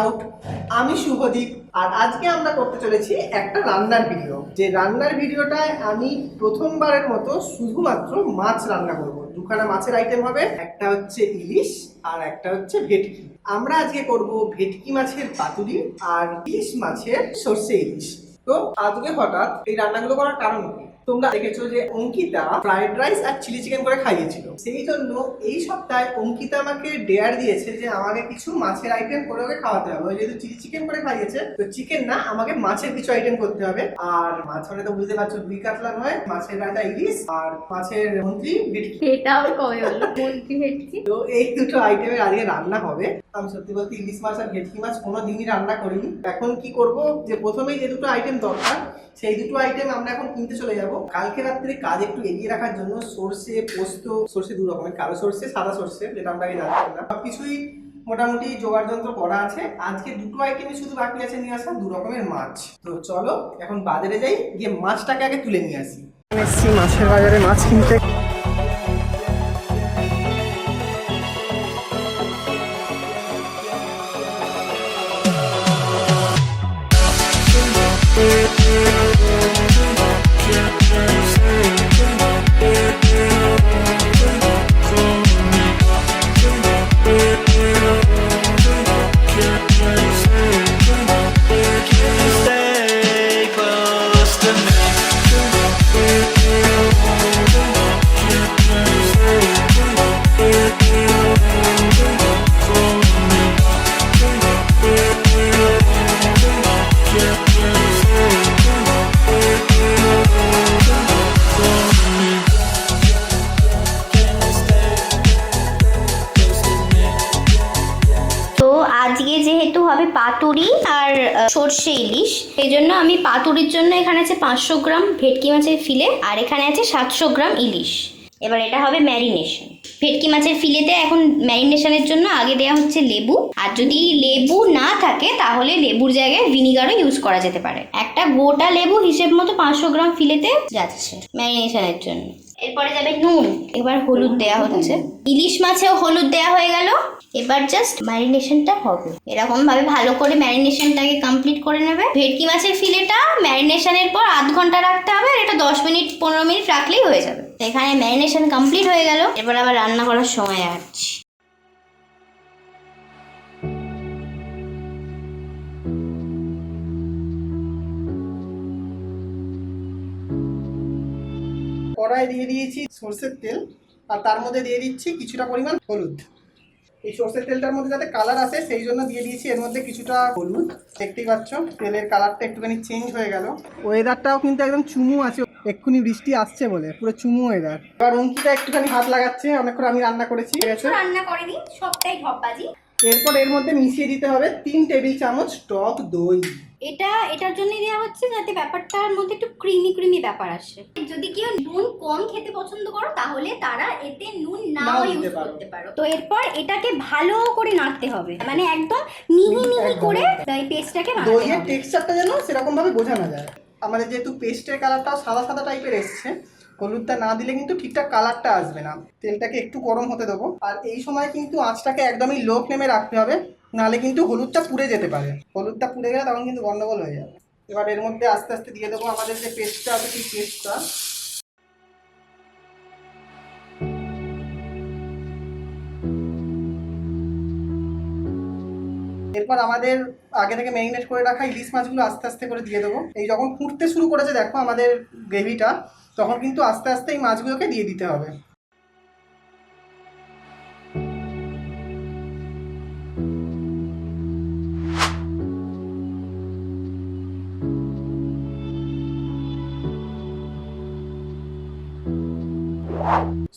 Out আমি শুভদীপ, আর আজকে আমরা করতে চলেছি একটা রান্নার ভিডিও যে রান্নার ভিডিওটায় আমি প্রথমবারের মতো শুধুমাত্র মাছ রান্না করব। দুখানা মাছের আইটেম হবে, একটা হচ্ছে ইলিশ আর একটা হচ্ছে ভেটকি। আমরা আজকে করব ভেটকি মাছের পাতুরি আর ইলিশ মাছের সর্ষে ইলিশ। তো আজকে হঠাৎ এই রান্নাগুলো করার কারণ কি? তোমরা দেখেছ যে অঙ্কিতা ফ্রাইড রাইস আর চিলি চিকেন করে খাইয়েছিল। সেই জন্য এই সপ্তাহে অঙ্কিতা আমাকে ডেয়ার দিয়েছে যে আমাকে কিছু মাছের আইটেম করে ওকে খাওয়াতে হবে। যেহেতু চিলি চিকেন করে খাইয়েছে তো চিকেন না আমাকে মাছের কিছু আইটেম করতে হবে। আর মাছ মানে তো বুঝতে পারছ দুই কাতলা নয় মাছের রাজা ইলিশ আর মাছের মন্ত্রী ভেটকি। এটা আবার কবে হলো মন্ত্রী ভেটকি। তো এই দুটো আইটেমের আজকে রান্না হবে। আমি সত্যি বলতে ইলিশ মাছ আর ভেটকি মাছ কোনো দিনই রান্না করিনি। এখন কি করব? যে প্রথমেই যে দুটো আইটেম দরকার সেই দুটো আইটেম আমরা এখন কিনতে চলে যাব। কালকে রাত্রে কাজ একটু এগিয়ে রাখার জন্য সর্ষে, পোস্ত, সর্ষে দু রকমের, কালো সর্ষে, সাদা সর্ষে, যেটা আমরা আগে জানতাম না। সবকিছুই মোটামুটি জোগাড় যন্ত্র করা আছে। আজকে দুটো আইটেমই শুধু বাকি আছে নিয়ে আসা, দু রকমের মাছ। তো চলো, এখন বাজারে যাই, গিয়ে মাছটাকে আগে তুলে নিয়ে আসি। মাছের বাজারে মাছ কিনতে। সর্ষে ইলিশ। সেই জন্য আমি পাতুরির জন্য এখানে আছে পাঁচশো গ্রাম ভেটকি মাছের ফিলে আর এখানে আছে সাতশো গ্রাম ইলিশ। এবার এটা হবে ম্যারিনেশন। ভেটকি মাছের ফিলেতে এখন ম্যারিনেশনের জন্য আগে দেওয়া হচ্ছে লেবু। আর যদি লেবু না থাকে, তাহলে লেবুর জায়গায় ভিনিগারও ইউজ করা যেতে পারে। একটা গোটা লেবু হিসেব মতো পাঁচশো গ্রাম ফিলেতে যাচ্ছে ম্যারিনেশনের জন্য। এরপরে যাবে নুন, এবার হলুদ দেয়া হচ্ছে। ইলিশ মাছেও হলুদ দেয়া হয়ে গেল, এবার জাস্ট ম্যারিনেশনটা হবে। এরকম ভাবে ভালো করে ম্যারিনেশনটাকে কমপ্লিট করে নেবে। ভেটকি মাছের ফিলেটা ম্যারিনেশনের পর আধ ঘণ্টা রাখতে হবে এটা দশ মিনিট, পনেরো মিনিট রাখলেই হয়ে যাবে। এখানে ম্যারিনেশন কমপ্লিট হয়ে গেল। এবার আবার রান্না করার সময় আসছি। কড়াই দিয়ে দিয়েছি সর্ষের তেল আর তার মধ্যে দিয়ে দিচ্ছি কিছুটা পরিমাণ হলুদ। এই সর্ষের তেলটার মধ্যে যাতে কালার আসে, সেই জন্য দিয়ে দিয়েছি এর মধ্যে কিছুটা হলুদ। দেখতেই পাচ্ছ, তেলের কালারটা একটুখানি চেঞ্জ হয়ে গেল। ওয়েদারটাও কিন্তু একদম চুমু আছে। এক্ষুনি বৃষ্টি আসছে বলে, পুরো চুমু ওয়েদার এবার অঙ্কিতা একটুখানি হাত লাগাচ্ছে, অনেকক্ষণ আমি রান্না করেছি। রান্না করেনি, সবটাই ঢপবাজি এরপর এর মধ্যে মিশিয়ে দিতে হবে তিন টেবিল চামচ টক দই। এটা এটার জন্য দেওয়া হচ্ছে যাতে ব্যাপারটার মধ্যে একটু ক্রিমি ক্রিমি ব্যাপার আসে। যদি কেউ নুন কম খেতে পছন্দ করো তাহলে তারা এতে নুন নাও ইউজ করতে পারো। তো এরপর এটাকে ভালো করে নাড়তে হবে। মানে একদম মিহি মিহি করে এই পেস্টটাকে বানাতে দইয়ের হবে। টেক্সচারটা যেন সেরকম ভাবে বোঝানো যায়। আমাদের যেহেতু পেস্টের কালারটাও সাদা সাদা টাইপের এসছে হলুদটা না দিলে কিন্তু ঠিকঠাক কালারটা আসবে না। তেলটাকে একটু গরম হতে দেবো। আর এই সময় কিন্তু আঁচটাকে একদমই লো ফ্লেমে রাখতে হবে, নাহলে কিন্তু হলুদটা পুড়ে যেতে পারে। হলুদটা পুড়ে গেলে তখন কিন্তু গন্ডগোল হয়ে যাবে। এবার এর মধ্যে আস্তে আস্তে দিয়ে দেবো আমাদের যে পেস্টটা আছে, সেই পেস্টটা। এরপর আমাদের আগে থেকে ম্যারিনেট করে রাখা ইলিশ মাছগুলো আস্তে আস্তে করে দিয়ে দেবো। এই যখন ফুটতে শুরু করেছে, দেখো আমাদের গ্রেভিটা। তখন কিন্তু আস্তে আস্তে এই মাছগুলোকে দিয়ে দিতে হবে।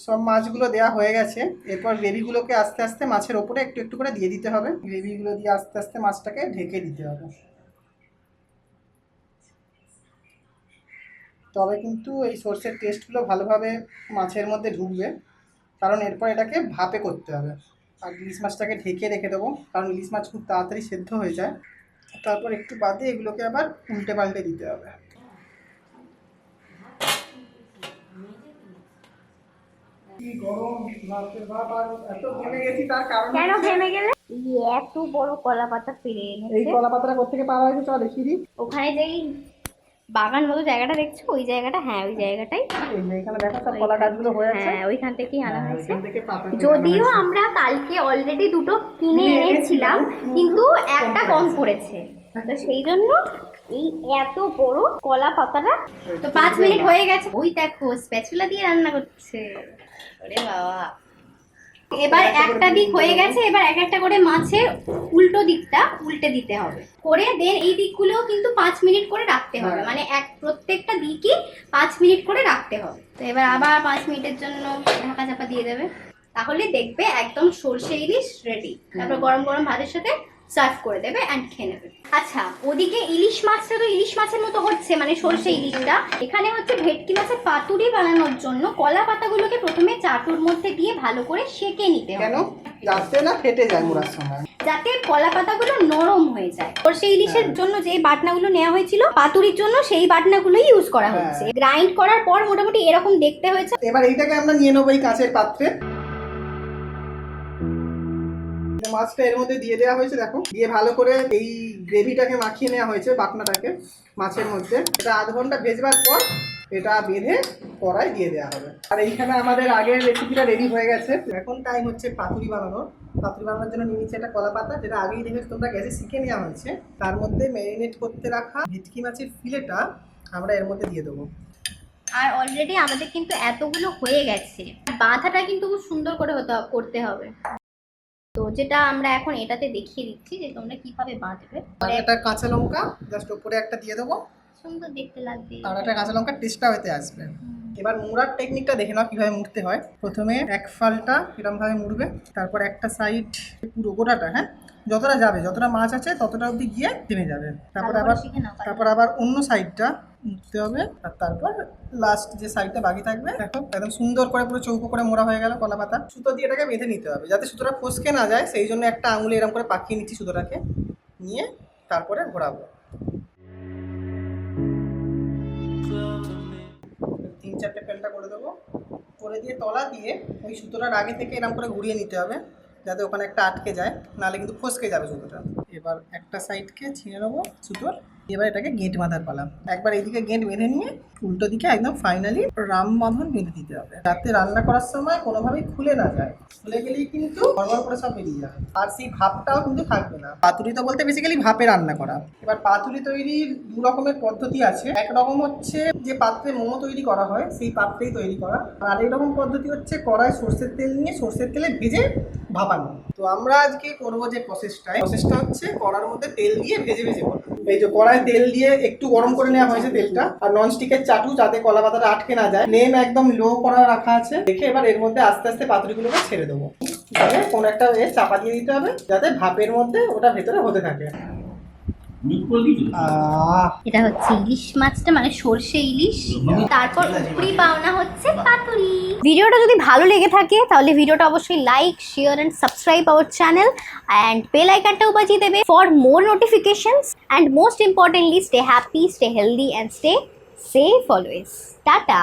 সব মাছগুলো দেওয়া হয়ে গেছে। এরপর গ্রেভিগুলোকে আস্তে আস্তে মাছের ওপরে একটু একটু করে দিয়ে দিতে হবে। গ্রেভিগুলো দিয়ে আস্তে আস্তে মাছটাকে ঢেকে দিতে হবে। তবে কিন্তু এই সর্ষের টেস্টগুলো ভালোভাবে মাছের মধ্যে ঢুকবে। কারণ এরপর এটাকে ভাপে করতে হবে। আর ইলিশ মাছটাকে ঢেকে রেখে দেবো। কারণ ইলিশ মাছ খুব তাড়াতাড়ি সেদ্ধ হয়ে যায়। তারপর একটু বাদে এগুলোকে আবার উল্টে পাল্টে দিতে হবে। এত ঘেমে গেছি তার কারণ কেন হচ্ছে- ঘেমে গেলে? এই বড় কলা পাতা পেরে এই কলা পাতাটা কোথেকে পাওয়া হয়েছে চল দেখিয়ে দিই। ওখানে যেই বাগান মতো জায়গাটা দেখছ? ওই জায়গাটা হ্যাঁ ওই জায়গাটাই। হয়ে ওইখান থেকেই আনা হ্যাঁ, হয়েছে। যদিও আমরা কালকে অলরেডি দুটো কিনে এনেছিলাম কিন্তু একটা কম কম পড়েছে। তো সেই জন্য এই এত বড় কলা পাতাটা তো পাঁচ মিনিট হয়ে গেছে। ওই দেখো স্প্যাচুলা দিয়ে রান্না করছে। ওরে বাবা। এবার একটা দিক হয়ে গেছে এবার এক একটা করে মাছের উল্টো দিকটা উল্টে দিতে হবে। করে দেন এই দিকগুলোও কিন্তু পাঁচ মিনিট করে রাখতে হবে। হ্যাঁ। মানে এক প্রত্যেকটা দিকই পাঁচ মিনিট করে রাখতে হবে। তো এবার আবার পাঁচ মিনিটের জন্য ঢাকা চাপা দিয়ে দেবে। তাহলে দেখবে একদম সর্ষে ইলিশ রেডি তারপর গরম গরম ভাতের সাথে সার্ভ করে দেবে অ্যান্ড খেয়ে নেবে। আচ্ছা ওদিকে ইলিশ মাছটা তো ইলিশ মাছের মতো হচ্ছে মানে সর্ষে ইলিশটা। এখানে হচ্ছে ভেটকি মাছের পাতুরি বানানোর জন্য কলা পাতাগুলোকে প্রথমে চাটুর মধ্যে দিয়ে ভালো করে সেকে নিতে কেন? যাতে না ফেটে যায় মোড়ার সময়। যাতে কলা পাতাগুলো নরম হয়ে যায়। সর্ষে ইলিশের হ্যাঁ। জন্য যে বাটনাগুলো নেওয়া হয়েছিল পাতুরির জন্য সেই বাটনাগুলোই ইউজ করা হ্যাঁ। হচ্ছে। গ্রাইন্ড করার পর মোটামুটি এরকম দেখতে হয়েছে। এবার এইটাকে আমরা নিয়ে নেব এই কাঁচের পাত্রে। মাছটা এর মধ্যে দিয়ে দেওয়া হয়েছে, দেখো। দিয়ে ভালো করে এই গ্রেভিটাকে মাখিয়ে নেওয়া হয়েছে বাটনাটাকে মাছের মধ্যে। এটা আধ ঘণ্টা ভেজবার পর এটা বেঁধে কড়াই দিয়ে দেওয়া হবে। আর এইখানে আমাদের আগের রেসিপিটা রেডি হয়ে গেছে। এখন টাইম হচ্ছে পাতুরি বানানোর। পাতুরি বানানোর জন্য নিয়ে নিচ্ছে একটা কলা পাতা যেটা আগেই দেখে তোমরা গ্যাসে শিখে নেওয়া হয়েছে। তার মধ্যে ম্যারিনেট করতে রাখা ভেটকি মাছের ফিলেটা আমরা এর মধ্যে দিয়ে দেবো। আর অলরেডি আমাদের কিন্তু এতগুলো হয়ে গেছে। বাঁধাটা কিন্তু খুব সুন্দর করে হতে করতে হবে। তো যেটা আমরা এখন এটাতে দেখিয়ে দিচ্ছি যে তোমরা কীভাবে বাঁধবে। একটা কাঁচা লঙ্কা জাস্ট উপরে একটা দিয়ে দেবো। সুন্দর দেখতে লাগবে। আর একটা কাঁচা লঙ্কার টেস্টটা হতে আসবে। এবার মুড়ার টেকনিকটা দেখে নাও কীভাবে মুড়তে হয়। প্রথমে এক ফালটা এরকম ভাবে মুড়বে তারপর একটা সাইড পুরো গোটাটা হ্যাঁ? যতটা যাবে যতটা মাছ আছে ততটা অবধি গিয়ে থেমে যাবে। তারপর আবার। তারপর আবার অন্য সাইডটা মুড়তে হবে আর তারপর লাস্ট যে সাইডটা বাকি থাকবে, দেখো একদম সুন্দর করে পুরো চৌকো করে মোড়া হয়ে গেল কলা পাতা। সুতো দিয়ে এটাকে বেঁধে নিতে হবে যাতে সুতোটা ফসকে না যায়, সেই জন্য একটা আঙুলে এরকম করে পাকিয়ে নিচ্ছি সুতোটাকে, নিয়ে তারপরে ঘোরাবো। তিন চারটে পেলটা করে দেবো। করে দিয়ে তলা দিয়ে ওই সুতোটার আগে থেকে এরকম করে ঘুরিয়ে নিতে হবে যাতে ওখানে একটা আটকে যায় নাহলে কিন্তু ফসকে যাবে সুতোটা। এবার একটা সাইডকে ছিঁড়ে নেব সুতোর। এবার এটাকে গেঁট বাঁধার পালাম একবার এইদিকে গেঁট বেঁধে নিয়ে উল্টো দিকে একদম ফাইনালি রাম বাঁধন বেঁধে দিতে হবে। যাতে রান্না করার সময় কোনোভাবেই খুলে না যায়। খুলে গেলেই কিন্তু গড়বড় করে সব বেরিয়ে যাবে। আর সেই ভাবটাও কিন্তু থাকবে না। পাতুরি তো বলতে বেসিক্যালি ভাপে রান্না করা। এবার পাতুরি তৈরির দু রকমের পদ্ধতি আছে। এক রকম হচ্ছে যে পাত্রে মোমো তৈরি করা হয়, সেই পাত্রেই তৈরি করা। আর আরেক রকম পদ্ধতি হচ্ছে কড়াই সর্ষের তেল নিয়ে সর্ষের তেলে ভেজে ভাপানো। তো আমরা আজকে করব যে প্রসেসটা প্রসেসটা হচ্ছে কড়ার মধ্যে তেল দিয়ে ভেজে ভেজে করা। এই যে কড়াই তেল দিয়ে একটু গরম করে নেওয়া হয়েছে তেলটা। আর ননস্টিকের চাটু যাতে কলা পাতাটা আটকে না যায়। ফ্লেম একদম লো করা রাখা আছে। দেখে এবার এর মধ্যে আস্তে আস্তে পাতুরিগুলোকে ছেড়ে দেবো। দিয়ে কোনো একটা এ চাপা দিয়ে দিতে হবে যাতে ভাপের মধ্যে ওটা ভেতরে হতে থাকে। আহ এটা হচ্ছে ইলিশ মাছটা মানে সর্ষে ইলিশ। তারপর উপরি পাওনা হচ্ছে পাতুরি ভিডিওটা যদি ভালো লেগে থাকে, তাহলে ভিডিওটা অবশ্যই like share and subscribe our channel and bell আইকনটাও বাজিয়ে দেবে for more notifications and most importantly stay happy stay healthy and stay safe always tata